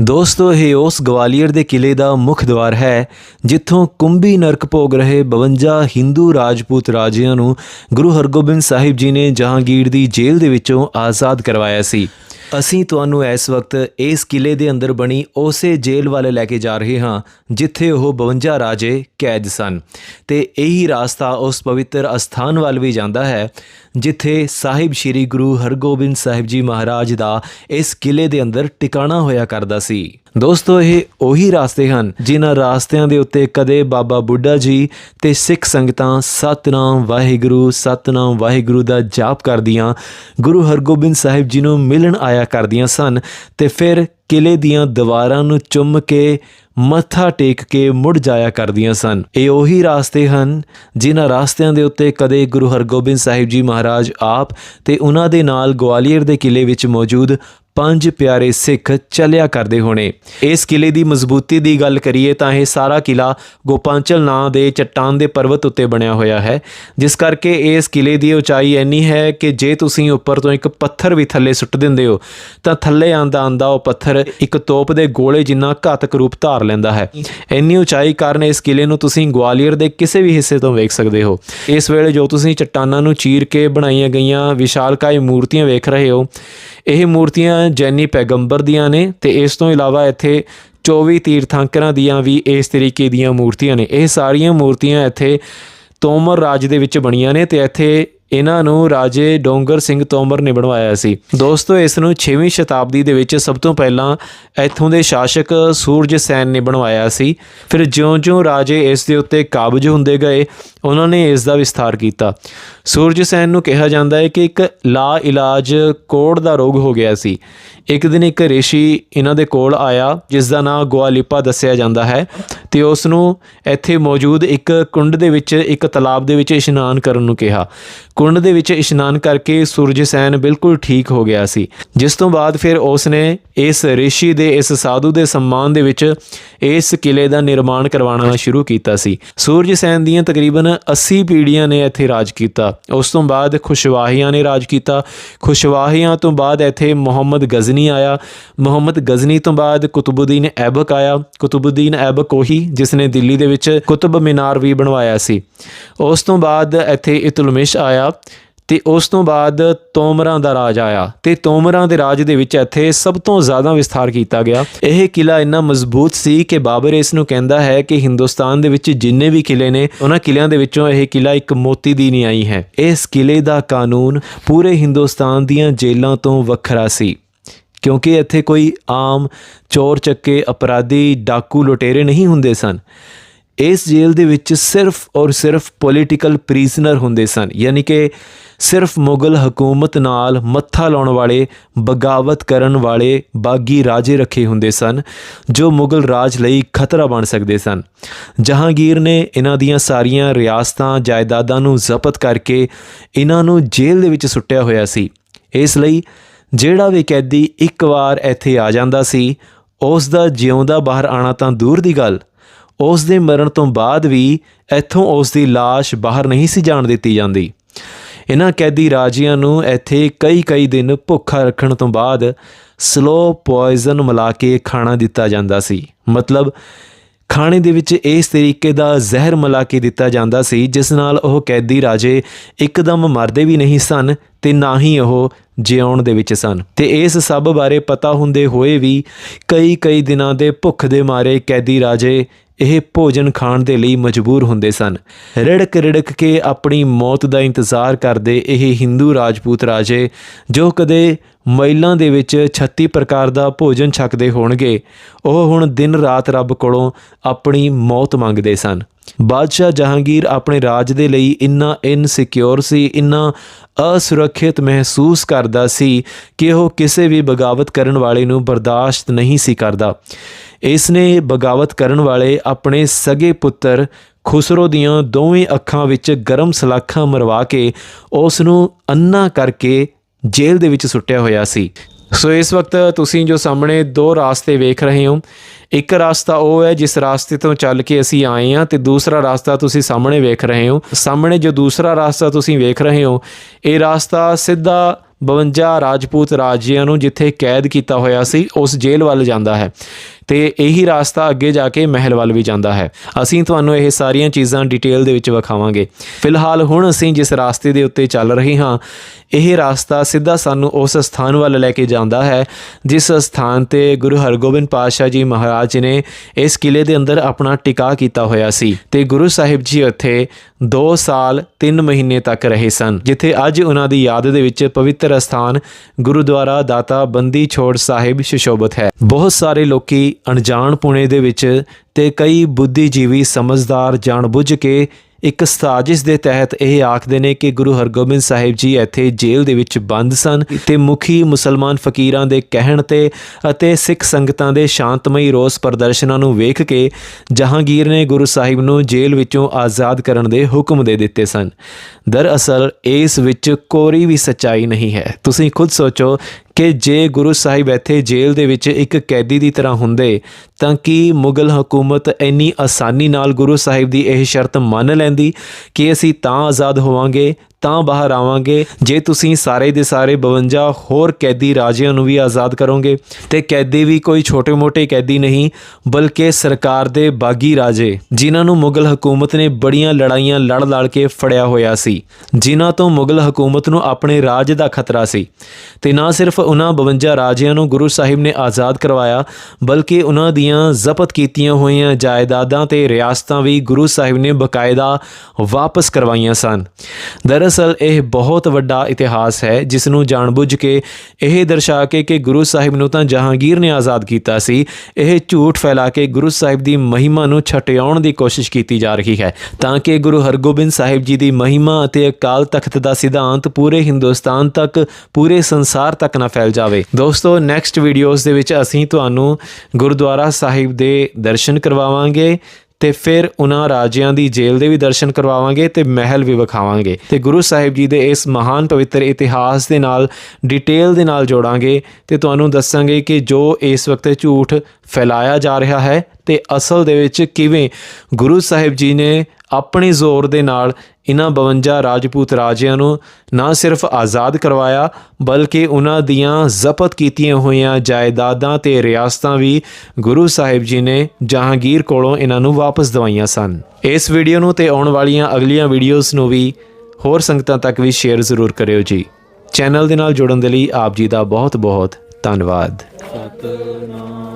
ਦੋਸਤੋ, ਇਹ ਉਸ ਗਵਾਲੀਅਰ ਦੇ ਕਿਲੇ ਦਾ ਮੁੱਖ ਦਵਾਰ ਹੈ, ਜਿੱਥੋਂ ਕੁੰਭੀ ਨਰਕ ਭੋਗ ਰਹੇ 52 ਹਿੰਦੂ ਰਾਜਪੂਤ ਰਾਜਿਆਂ ਨੂੰ ਗੁਰੂ ਹਰਗੋਬਿੰਦ ਸਾਹਿਬ ਜੀ ਨੇ ਜਹਾਂਗੀਰ ਦੀ ਜੇਲ੍ਹ ਦੇ ਵਿੱਚੋਂ ਆਜ਼ਾਦ ਕਰਵਾਇਆ ਸੀ। ਅਸੀਂ ਤੁਹਾਨੂੰ ਇਸ ਵਕਤ ਇਸ ਕਿਲੇ ਦੇ ਅੰਦਰ ਬਣੀ ਉਸੇ ਜੇਲ੍ਹ ਵੱਲ ਲੈ ਕੇ ਜਾ ਰਹੇ ਹਾਂ, ਜਿੱਥੇ ਉਹ 52 ਰਾਜੇ ਕੈਦ ਸਨ। ਤੇ ਇਹੀ ਰਾਸਤਾ ਉਸ ਪਵਿੱਤਰ ਅਸਥਾਨ ਵੱਲ ਵੀ ਜਾਂਦਾ ਹੈ ਜਿੱਥੇ ਸਾਹਿਬ ਸ੍ਰੀ ਗੁਰੂ ਹਰਗੋਬਿੰਦ ਸਾਹਿਬ ਜੀ ਮਹਾਰਾਜ ਦਾ ਇਸ ਕਿਲੇ ਦੇ ਅੰਦਰ ਟਿਕਾਣਾ ਹੋਇਆ ਕਰਦਾ ਸੀ। ਦੋਸਤੋ, ਇਹ ਉਹੀ ਰਾਸਤੇ ਹਨ ਜਿਨ੍ਹਾਂ ਰਾਸਤਿਆਂ ਦੇ ਉੱਤੇ ਕਦੇ ਬਾਬਾ ਬੁੱਢਾ ਜੀ ਤੇ ਸਿੱਖ ਸੰਗਤਾਂ ਸਤਨਾਮ ਵਾਹਿਗੁਰੂ ਸਤਨਾਮ ਵਾਹਿਗੁਰੂ ਦਾ ਜਾਪ ਕਰਦੀਆਂ, ਗੁਰੂ ਹਰਗੋਬਿੰਦ ਸਾਹਿਬ ਜੀ ਨੂੰ ਮਿਲਣ ਆਇਆ ਕਰਦੀਆਂ ਸਨ ਤੇ ਫਿਰ ਕਿਲੇ ਦੀਆਂ ਦੀਵਾਰਾਂ ਨੂੰ ਚੁੰਮ ਕੇ ਮੱਥਾ ਟੇਕ ਕੇ ਮੁੜ ਜਾਇਆ ਕਰਦੀਆਂ ਸਨ। ਇਹ ਉਹੀ ਰਾਸਤੇ ਹਨ ਜਿਨ੍ਹਾਂ ਰਾਸਤਿਆਂ ਦੇ ਉੱਤੇ ਕਦੇ ਗੁਰੂ ਹਰਗੋਬਿੰਦ ਸਾਹਿਬ ਜੀ ਮਹਾਰਾਜ ਆਪ ਤੇ ਉਹਨਾਂ ਦੇ ਨਾਲ ਗਵਾਲੀਅਰ ਦੇ ਕਿਲੇ ਵਿੱਚ ਮੌਜੂਦ ਪੰਜ ਪਿਆਰੇ ਸਿੱਖ ਚੱਲਿਆ ਕਰਦੇ ਹੋਣੇ। ਇਸ ਕਿਲੇ ਦੀ ਮਜ਼ਬੂਤੀ ਦੀ ਗੱਲ ਕਰੀਏ ਤਾਂ ਇਹ ਸਾਰਾ ਕਿਲਾ ਗੋਪਾਂਚਲ ਨਾਂ ਦੇ ਚੱਟਾਨ ਦੇ ਪਰਬਤ ਉੱਤੇ ਬਣਿਆ ਹੋਇਆ ਹੈ। ਜਿਸ ਕਰਕੇ ਇਸ ਕਿਲੇ ਦੀ ਉਚਾਈ ਇੰਨੀ ਹੈ ਕਿ ਜੇ ਤੁਸੀਂ ਉੱਪਰ ਤੋਂ ਇੱਕ ਪੱਥਰ ਵੀ ਥੱਲੇ ਸੁੱਟ ਦਿੰਦੇ ਹੋ, ਤਾਂ ਥੱਲੇ ਆਂਦਾ ਆਂਦਾ ਉਹ ਪੱਥਰ ਇੱਕ ਤੋਪ ਦੇ ਗੋਲੇ ਜਿੰਨਾ ਘਾਤਕ ਰੂਪ ਧਾਰ ਲੈਂਦਾ ਹੈ। ਇੰਨੀ ਉਚਾਈ ਕਾਰਨ ਇਸ ਕਿਲੇ ਨੂੰ ਤੁਸੀਂ ਗਵਾਲੀਅਰ ਦੇ ਕਿਸੇ ਵੀ ਹਿੱਸੇ ਤੋਂ ਵੇਖ ਸਕਦੇ ਹੋ। ਇਸ ਵੇਲੇ ਜੋ ਤੁਸੀਂ ਚੱਟਾਨਾਂ ਨੂੰ ਚੀਰ ਕੇ ਬਣਾਈਆਂ ਗਈਆਂ ਵਿਸ਼ਾਲਕਾਈ ਮੂਰਤੀਆਂ ਵੇਖ ਰਹੇ ਹੋ ਇਹ ਮੂਰਤੀਆਂ ਜੈਨੀ ਪੈਗੰਬਰ ਦੀਆਂ ਨੇ ਤੇ ਇਸ ਤੋਂ ਇਲਾਵਾ ਇੱਥੇ 24 ਤੀਰਥੰਕਰਾਂ ਦੀਆਂ ਵੀ ਇਸ ਤਰੀਕੇ ਦੀਆਂ ਮੂਰਤੀਆਂ ਨੇ। ਇਹ ਸਾਰੀਆਂ ਮੂਰਤੀਆਂ ਇੱਥੇ ਤੋਮਰ ਰਾਜ ਦੇ ਵਿੱਚ ਬਣੀਆਂ ਨੇ ਤੇ ਇੱਥੇ ਇਹਨਾਂ ਨੂੰ ਰਾਜੇ ਡੋਂਗਰ ਸਿੰਘ ਤੋਮਰ ਨੇ ਬਣਵਾਇਆ ਸੀ। ਦੋਸਤੋ, ਇਸ ਨੂੰ 6ਵੀਂ ਸ਼ਤਾਬਦੀ ਦੇ ਵਿੱਚ ਸਭ ਤੋਂ ਪਹਿਲਾਂ ਇੱਥੋਂ ਦੇ ਸ਼ਾਸਕ ਸੂਰਜ ਸੈਨ ਨੇ ਬਣਵਾਇਆ ਸੀ। ਫਿਰ ਜਿਉਂ-ਜਿਉਂ ਰਾਜੇ ਇਸ ਦੇ ਉੱਤੇ ਕਾਬਜ ਹੁੰਦੇ ਗਏ, ਉਹਨਾਂ ਨੇ ਇਸ ਦਾ ਵਿਸਥਾਰ ਕੀਤਾ। ਸੂਰਜ ਸੈਨ ਨੂੰ ਕਿਹਾ ਜਾਂਦਾ ਹੈ ਕਿ ਇੱਕ ਲਾ ਇਲਾਜ ਕੋੜ ਦਾ ਰੋਗ ਹੋ ਗਿਆ ਸੀ। ਇੱਕ ਦਿਨ ਇੱਕ ਰਿਸ਼ੀ ਇਹਨਾਂ ਦੇ ਕੋਲ ਆਇਆ, ਜਿਸ ਦਾ ਨਾਂ ਗਵਾਲੀਪਾ ਦੱਸਿਆ ਜਾਂਦਾ ਹੈ ਤੇ ਉਸ ਨੂੰ ਇੱਥੇ ਮੌਜੂਦ ਇੱਕ ਕੁੰਡ ਦੇ ਵਿੱਚ, ਇੱਕ ਤਲਾਬ ਦੇ ਵਿੱਚ ਇਸ਼ਨਾਨ ਕਰਨ ਨੂੰ ਕਿਹਾ। ਕੁੰਡ ਦੇ ਵਿੱਚ ਇਸ਼ਨਾਨ ਕਰਕੇ ਸੂਰਜ ਸੈਨ ਬਿਲਕੁਲ ਠੀਕ ਹੋ ਗਿਆ ਸੀ। ਜਿਸ ਤੋਂ ਬਾਅਦ ਫਿਰ ਉਸ ਨੇ ਇਸ ਰਿਸ਼ੀ ਦੇ, ਇਸ ਸਾਧੂ ਦੇ ਸਨਮਾਨ ਦੇ ਵਿੱਚ ਇਸ ਕਿਲੇ ਦਾ ਨਿਰਮਾਣ ਕਰਵਾਉਣਾ ਸ਼ੁਰੂ ਕੀਤਾ ਸੀ। ਸੂਰਜ ਸੈਨ ਦੀਆਂ ਤਕਰੀਬਨ 80 ਪੀੜ੍ਹੀਆਂ ਨੇ ਇੱਥੇ ਰਾਜ ਕੀਤਾ। ਉਸ ਤੋਂ ਬਾਅਦ ਖੁਸ਼ਵਾਹੀਆਂ ਨੇ ਰਾਜ ਕੀਤਾ। ਖੁਸ਼ਵਾਹੀਆਂ ਤੋਂ ਬਾਅਦ ਇੱਥੇ ਮੁਹੰਮਦ ਗਜ਼ਨੀ ਆਇਆ। ਮੁਹੰਮਦ ਗਜ਼ਨੀ ਤੋਂ ਬਾਅਦ ਕੁਤਬੁਦੀਨ ਐਬਕ ਆਇਆ। ਕੁਤਬੁਦੀਨ ਐਬਕ ਉਹੀ ਜਿਸ ਨੇ ਦਿੱਲੀ ਦੇ ਵਿੱਚ ਕੁਤਬ ਮੀਨਾਰ ਵੀ ਬਣਵਾਇਆ ਸੀ। ਉਸ ਤੋਂ ਬਾਅਦ ਇੱਥੇ ਇਤਲਮਿਸ਼ ਆਇਆ। ਤੇ ਉਸ ਤੋਂ ਬਾਅਦ ਤੋਮਰਾਂ ਦਾ ਰਾਜ ਆਇਆ ਤੇ ਤੋਮਰਾਂ ਦੇ ਰਾਜ ਦੇ ਵਿੱਚ ਇੱਥੇ ਸਭ ਤੋਂ ਜ਼ਿਆਦਾ ਵਿਸਥਾਰ ਕੀਤਾ ਗਿਆ। ਇਹ ਕਿਲਾ ਇੰਨਾ ਮਜ਼ਬੂਤ ਸੀ ਕਿ ਬਾਬਰ ਇਸ ਨੂੰ ਕਹਿੰਦਾ ਹੈ ਕਿ ਹਿੰਦੁਸਤਾਨ ਦੇ ਵਿੱਚ ਜਿੰਨੇ ਵੀ ਕਿਲੇ ਨੇ, ਉਹਨਾਂ ਕਿਲਿਆਂ ਦੇ ਵਿੱਚੋਂ ਇਹ ਕਿਲਾ ਇੱਕ ਮੋਤੀ ਦੀ ਨਿਆਈ ਹੈ। ਇਸ ਕਿਲੇ ਦਾ ਕਾਨੂੰਨ ਪੂਰੇ ਹਿੰਦੁਸਤਾਨ ਦੀਆਂ ਜੇਲ੍ਹਾਂ ਤੋਂ ਵੱਖਰਾ ਸੀ। ਕਿਉਂਕਿ ਇੱਥੇ ਕੋਈ ਆਮ ਚੋਰ ਚੱਕੇ ਅਪਰਾਧੀ, ਡਾਕੂ, ਲੁਟੇਰੇ ਨਹੀਂ ਹੁੰਦੇ ਸਨ। ਇਸ ਜੇਲ੍ਹ ਦੇ ਵਿੱਚ ਸਿਰਫ ਔਰ ਸਿਰਫ ਪੋਲੀਟੀਕਲ ਪ੍ਰਿਜ਼ਨਰ ਹੁੰਦੇ ਸਨ, ਯਾਨੀ ਕਿ ਸਿਰਫ ਮੁਗਲ ਹਕੂਮਤ ਨਾਲ ਮੱਥਾ ਲਾਉਣ ਵਾਲੇ, ਬਗਾਵਤ ਕਰਨ ਵਾਲੇ ਬਾਗੀ ਰਾਜੇ ਰੱਖੇ ਹੁੰਦੇ ਸਨ, ਜੋ ਮੁਗਲ ਰਾਜ ਲਈ ਖਤਰਾ ਬਣ ਸਕਦੇ ਸਨ। ਜਹਾਂਗੀਰ ਨੇ ਇਹਨਾਂ ਦੀਆਂ ਸਾਰੀਆਂ ਰਿਆਸਤਾਂ, ਜਾਇਦਾਦਾਂ ਨੂੰ ਜ਼ਬਤ ਕਰਕੇ ਇਹਨਾਂ ਨੂੰ ਜੇਲ੍ਹ ਦੇ ਵਿੱਚ ਸੁੱਟਿਆ ਹੋਇਆ ਸੀ। ਇਸ ਲਈ ਜਿਹੜਾ ਵੀ ਕੈਦੀ ਇੱਕ ਵਾਰ ਇੱਥੇ ਆ ਜਾਂਦਾ ਸੀ, ਉਸ ਦਾ ਜਿਉਂਦਾ ਬਾਹਰ ਆਣਾ ਤਾਂ ਦੂਰ ਦੀ ਗੱਲ ਉਸ ਦੇ ਮਰਨ ਤੋਂ ਬਾਅਦ ਵੀ ਇੱਥੋਂ ਉਸ ਦੀ লাশ ਬਾਹਰ ਨਹੀਂ ਸੀ ਜਾਣ ਦਿੱਤੀ ਜਾਂਦੀ। ਇਹਨਾਂ ਕੈਦੀ ਰਾਜਿਆਂ ਨੂੰ ਇੱਥੇ ਕਈ ਕਈ ਦਿਨ ਭੁੱਖਾ ਰੱਖਣ ਤੋਂ ਬਾਅਦ ਸਲੋ ਪੋਇਜ਼ਨ ਮਿਲਾ ਕੇ ਖਾਣਾ ਦਿੱਤਾ ਜਾਂਦਾ ਸੀ। ਮਤਲਬ ਖਾਣੇ ਦੇ ਵਿੱਚ ਇਸ ਤਰੀਕੇ ਦਾ ਜ਼ਹਿਰ ਮਿਲਾ ਕੇ ਦਿੱਤਾ ਜਾਂਦਾ ਸੀ, ਜਿਸ ਨਾਲ ਉਹ ਕੈਦੀ ਰਾਜੇ ਇੱਕਦਮ ਮਰਦੇ ਵੀ ਨਹੀਂ ਸਨ ਤੇ ਨਾ ਹੀ ਉਹ ਜਿਉਣ ਦੇ ਵਿੱਚ ਸਨ। ਤੇ ਇਸ ਸਭ ਬਾਰੇ ਪਤਾ ਹੁੰਦੇ ਹੋਏ ਵੀ ਕਈ ਕਈ ਦਿਨਾਂ ਦੇ ਭੁੱਖ ਦੇ ਮਾਰੇ ਕੈਦੀ ਰਾਜੇ ਇਹ ਭੋਜਨ ਖਾਣ ਦੇ ਲਈ ਮਜਬੂਰ ਹੁੰਦੇ ਸਨ। ਰਿੜਕ ਰਿੜਕ ਕੇ ਆਪਣੀ ਮੌਤ ਦਾ ਇੰਤਜ਼ਾਰ ਕਰਦੇ ਇਹ ਹਿੰਦੂ ਰਾਜਪੂਤ ਰਾਜੇ ਜੋ ਕਦੇ ਮਹਿਲਾਂ ਦੇ ਵਿੱਚ 36 ਪ੍ਰਕਾਰ ਦਾ ਭੋਜਨ ਛਕਦੇ ਹੋਣਗੇ। ਉਹ ਹੁਣ ਦਿਨ ਰਾਤ ਰੱਬ ਕੋਲੋਂ ਆਪਣੀ ਮੌਤ ਮੰਗਦੇ ਸਨ। ਬਾਦਸ਼ਾਹ ਜਹਾਂਗੀਰ ਆਪਣੇ ਰਾਜ ਦੇ ਲਈ ਇੰਨਾ ਇਨਸਿਕਿਉਰ ਸੀ, ਇੰਨਾ ਅਸੁਰੱਖਿਅਤ ਮਹਿਸੂਸ ਕਰਦਾ ਸੀ ਕਿ ਉਹ ਕਿਸੇ ਵੀ ਬਗਾਵਤ ਕਰਨ ਵਾਲੇ ਨੂੰ ਬਰਦਾਸ਼ਤ ਨਹੀਂ ਸੀ ਕਰਦਾ। ਇਸ ਨੇ ਬਗਾਵਤ ਕਰਨ ਵਾਲੇ ਆਪਣੇ ਸਗੇ ਪੁੱਤਰ ਖੁਸਰੋ ਦੀਆਂ ਦੋਵੇਂ ਅੱਖਾਂ ਵਿੱਚ ਗਰਮ ਸਲਾਖਾਂ ਮਰਵਾ ਕੇ ਉਸ ਨੂੰ ਅੰਨਾ ਕਰਕੇ ਜੇਲ੍ਹ ਦੇ ਵਿੱਚ ਸੁੱਟਿਆ ਹੋਇਆ ਸੀ। ਸੋ ਇਸ ਵਕਤ ਤੁਸੀਂ ਜੋ ਸਾਹਮਣੇ ਦੋ ਰਾਸਤੇ ਵੇਖ ਰਹੇ ਹੋ, ਇੱਕ ਰਾਸਤਾ ਉਹ ਹੈ ਜਿਸ ਰਾਸਤੇ ਤੋਂ ਚੱਲ ਕੇ ਅਸੀਂ ਆਏ ਹਾਂ ਤੇ ਦੂਸਰਾ ਰਾਸਤਾ ਤੁਸੀਂ ਸਾਹਮਣੇ ਵੇਖ ਰਹੇ ਹੋ। ਸਾਹਮਣੇ ਜੋ ਦੂਸਰਾ ਰਾਸਤਾ ਤੁਸੀਂ ਵੇਖ ਰਹੇ ਹੋ, ਇਹ ਰਾਸਤਾ ਸਿੱਧਾ 52 ਰਾਜਪੂਤ ਰਾਜਿਆਂ ਨੂੰ ਜਿੱਥੇ ਕੈਦ ਕੀਤਾ ਹੋਇਆ ਸੀ, ਉਸ ਜੇਲ੍ਹ ਵੱਲ ਜਾਂਦਾ ਹੈ। ਤੇ ਇਹੀ ਰਾਸਤਾ ਅੱਗੇ ਜਾ ਕੇ ਮਹਿਲ ਵੱਲ ਵੀ ਜਾਂਦਾ ਹੈ। ਅਸੀਂ ਤੁਹਾਨੂੰ ਇਹ ਸਾਰੀਆਂ ਚੀਜ਼ਾਂ ਡਿਟੇਲ ਦੇ ਵਿੱਚ ਵਿਖਾਵਾਂਗੇ। ਫਿਲਹਾਲ ਹੁਣ ਅਸੀਂ ਜਿਸ ਰਾਸਤੇ ਦੇ ਉੱਤੇ ਚੱਲ ਰਹੇ ਹਾਂ, ਇਹ ਰਾਸਤਾ ਸਿੱਧਾ ਸਾਨੂੰ ਉਸ ਸਥਾਨ ਵੱਲ ਲੈ ਕੇ ਜਾਂਦਾ ਹੈ, ਜਿਸ ਸਥਾਨ ਤੇ ਗੁਰੂ ਹਰਗੋਬਿੰਦ ਪਾਤਸ਼ਾਹ ਜੀ ਮਹਾਰਾਜ ਨੇ ਇਸ ਕਿਲੇ ਦੇ ਅੰਦਰ ਆਪਣਾ ਟਿਕਾ ਕੀਤਾ ਹੋਇਆ ਸੀ ਤੇ ਗੁਰੂ ਸਾਹਿਬ ਜੀ ਉੱਥੇ 2 ਸਾਲ 3 ਮਹੀਨੇ ਤੱਕ ਰਹੇ ਸਨ, ਜਿੱਥੇ ਅੱਜ ਉਹਨਾਂ ਦੀ ਯਾਦ ਦੇ ਵਿੱਚ ਪਵਿੱਤਰ ਸਥਾਨ ਗੁਰਦੁਆਰਾ ਦਾਤਾ ਬੰਦੀ ਛੋੜ ਸਾਹਿਬ ਸ਼ਿਸ਼ੋਭਤ ਹੈ। ਬਹੁਤ ਸਾਰੇ ਲੋਕੀ ਅਣਜਾਣ ਪੁਣੇ ਦੇ ਵਿੱਚ ਤੇ ਕਈ ਬੁੱਧੀਜੀਵੀ ਸਮਝਦਾਰ ਜਾਣਬੁੱਝ ਕੇ ਇੱਕ ਸਾਜ਼ਿਸ਼ ਦੇ ਤਹਿਤ ਇਹ ਆਖਦੇ ਨੇ ਕਿ ਗੁਰੂ ਹਰਗੋਬਿੰਦ ਸਾਹਿਬ ਜੀ ਇੱਥੇ ਜੇਲ੍ਹ ਦੇ ਵਿੱਚ ਬੰਦ ਸਨ ਤੇ ਮੁਖੀ ਮੁਸਲਮਾਨ ਫਕੀਰਾਂ ਦੇ ਕਹਿਣ ਤੇ ਅਤੇ ਸਿੱਖ ਸੰਗਤਾਂ ਦੇ ਸ਼ਾਂਤਮਈ ਰੋਸ ਪ੍ਰਦਰਸ਼ਨਾਂ ਨੂੰ ਵੇਖ ਕੇ ਜਹਾਂਗੀਰ ਨੇ ਗੁਰੂ ਸਾਹਿਬ ਨੂੰ ਜੇਲ੍ਹ ਵਿੱਚੋਂ ਆਜ਼ਾਦ ਕਰਨ ਦੇ ਹੁਕਮ ਦੇ ਦਿੱਤੇ ਸਨ। ਦਰਅਸਲ, ਇਸ ਵਿੱਚ ਕੋਈ ਵੀ ਸੱਚਾਈ ਨਹੀਂ ਹੈ। ਤੁਸੀਂ ਖੁਦ ਸੋਚੋ ਕਿ ਜੇ ਗੁਰੂ ਸਾਹਿਬ ਇੱਥੇ ਜੇਲ੍ਹ ਦੇ ਵਿੱਚ ਇੱਕ ਕੈਦੀ ਦੀ ਤਰ੍ਹਾਂ ਹੁੰਦੇ, ਤਾਂ ਕੀ ਮੁਗਲ ਹਕੂਮਤ ਇੰਨੀ ਆਸਾਨੀ ਨਾਲ ਗੁਰੂ ਸਾਹਿਬ ਦੀ ਇਹ ਸ਼ਰਤ ਮੰਨ ਲੈਂਦੀ? ਕਿ ਅਸੀਂ ਤਾਂ ਆਜ਼ਾਦ ਹੋਵਾਂਗੇ ਤਾਂ ਬਾਹਰ ਆਵਾਂਗੇ। ਜੇ ਤੁਸੀਂ ਸਾਰੇ ਦੇ ਸਾਰੇ 52 ਹੋਰ ਕੈਦੀ ਰਾਜਿਆਂ ਨੂੰ ਵੀ ਆਜ਼ਾਦ ਕਰੋਗੇ, ਤੇ ਕੈਦੀ ਵੀ ਕੋਈ ਛੋਟੇ-ਮੋਟੇ ਕੈਦੀ ਨਹੀਂ, ਬਲਕਿ ਸਰਕਾਰ ਦੇ ਬਾਗੀ ਰਾਜੇ, ਜਿਨ੍ਹਾਂ ਨੂੰ ਮੁਗਲ ਹਕੂਮਤ ਨੇ ਬੜੀਆਂ ਲੜਾਈਆਂ ਲੜ ਲੜ ਕੇ ਫੜਿਆ ਹੋਇਆ ਸੀ, ਜਿਨ੍ਹਾਂ ਤੋਂ ਮੁਗਲ ਹਕੂਮਤ ਨੂੰ ਆਪਣੇ ਰਾਜ ਦਾ ਖਤਰਾ ਸੀ। ਤੇ ਨਾ ਸਿਰਫ ਉਹਨਾਂ 52 ਰਾਜਿਆਂ ਨੂੰ ਗੁਰੂ ਸਾਹਿਬ ਨੇ ਆਜ਼ਾਦ ਕਰਵਾਇਆ, ਬਲਕਿ ਉਹਨਾਂ ਦੀਆਂ ਜ਼ਬਤ ਕੀਤੀਆਂ ਹੋਈਆਂ ਜਾਇਦਾਦਾਂ ਤੇ ਰਿਆਸਤਾਂ ਵੀ ਗੁਰੂ ਸਾਹਿਬ ਨੇ ਬਕਾਇਦਾ ਵਾਪਸ ਕਰਵਾਈਆਂ ਸਨ। ਦਰਅਸਲ ਇਹ ਬਹੁਤ ਵੱਡਾ ਇਤਿਹਾਸ ਹੈ ਜਿਸ ਨੂੰ ਜਾਣਬੁੱਝ ਕੇ ਇਹ ਦਰਸਾ ਕੇ ਕਿ ਗੁਰੂ ਸਾਹਿਬ ਨੂੰ ਤਾਂ ਜਹਾਂਗੀਰ ਨੇ ਆਜ਼ਾਦ ਕੀਤਾ ਸੀ। ਇਹ ਝੂਠ ਫੈਲਾ ਕੇ ਗੁਰੂ ਸਾਹਿਬ ਦੀ ਮਹਿਮਾ ਨੂੰ ਛਟਿਆਉਣ ਦੀ ਕੋਸ਼ਿਸ਼ ਕੀਤੀ ਜਾ ਰਹੀ ਹੈ, ਤਾਂ ਕਿ ਗੁਰੂ ਹਰਗੋਬਿੰਦ ਸਾਹਿਬ ਜੀ ਦੀ ਮਹਿਮਾ ਅਤੇ ਅਕਾਲ ਤਖਤ ਦਾ ਸਿਧਾਂਤ ਪੂਰੇ ਹਿੰਦੁਸਤਾਨ ਤੱਕ, ਪੂਰੇ ਸੰਸਾਰ ਤੱਕ ਨਾ ਫੈਲ ਜਾਵੇ। ਦੋਸਤੋ ਨੈਕਸਟ ਵੀਡੀਓਜ਼ ਦੇ ਵਿੱਚ ਅਸੀਂ ਤੁਹਾਨੂੰ ਗੁਰਦੁਆਰਾ ਸਾਹਿਬ ਦੇ ਦਰਸ਼ਨ ਕਰਵਾਵਾਂਗੇ। ਤੇ ਫਿਰ ਉਹਨਾਂ ਰਾਜਿਆਂ ਦੀ ਜੇਲ੍ਹ ਦੇ ਵੀ ਦਰਸ਼ਨ ਕਰਵਾਵਾਂਗੇ ਤੇ ਮਹਿਲ ਵੀ ਵਿਖਾਵਾਂਗੇ। ਤੇ ਗੁਰੂ ਸਾਹਿਬ ਜੀ ਦੇ ਇਸ ਮਹਾਨ ਪਵਿੱਤਰ ਇਤਿਹਾਸ ਦੇ ਨਾਲ ਡਿਟੇਲ ਦੇ ਨਾਲ ਜੋੜਾਂਗੇ ਤੇ ਤੁਹਾਨੂੰ ਦੱਸਾਂਗੇ ਕਿ ਜੋ ਇਸ ਵਕਤ ਝੂਠ ਫੈਲਾਇਆ ਜਾ ਰਿਹਾ ਹੈ ਤੇ ਅਸਲ ਦੇ ਵਿੱਚ ਕਿਵੇਂ ਗੁਰੂ ਸਾਹਿਬ ਜੀ ਨੇ ਆਪਣੇ ਜ਼ੋਰ ਦੇ ਨਾਲ ਇਹਨਾਂ 52 ਰਾਜਪੂਤ ਰਾਜਿਆਂ ਨੂੰ ਨਾ ਸਿਰਫ ਆਜ਼ਾਦ ਕਰਵਾਇਆ, ਬਲਕਿ ਉਹਨਾਂ ਦੀਆਂ ਜ਼ਬਤ ਕੀਤੀਆਂ ਹੋਈਆਂ ਜਾਇਦਾਦਾਂ ਤੇ ਰਿਆਸਤਾਂ ਵੀ ਗੁਰੂ ਸਾਹਿਬ ਜੀ ਨੇ ਜਹਾਂਗੀਰ ਕੋਲੋਂ ਇਹਨਾਂ ਨੂੰ ਵਾਪਸ ਦਵਾਈਆਂ ਸਨ। ਇਸ ਵੀਡੀਓ ਨੂੰ ਤੇ ਆਉਣ ਵਾਲੀਆਂ ਅਗਲੀਆਂ ਵੀਡੀਓਜ਼ ਨੂੰ ਵੀ ਹੋਰ ਸੰਗਤਾਂ ਤੱਕ ਵੀ ਸ਼ੇਅਰ ਜ਼ਰੂਰ ਕਰਿਓ ਜੀ। ਚੈਨਲ ਦੇ ਨਾਲ ਜੁੜਨ ਦੇ ਲਈ ਆਪ ਜੀ ਦਾ ਬਹੁਤ ਬਹੁਤ ਧੰਨਵਾਦ। ਸਤਨਾਮ।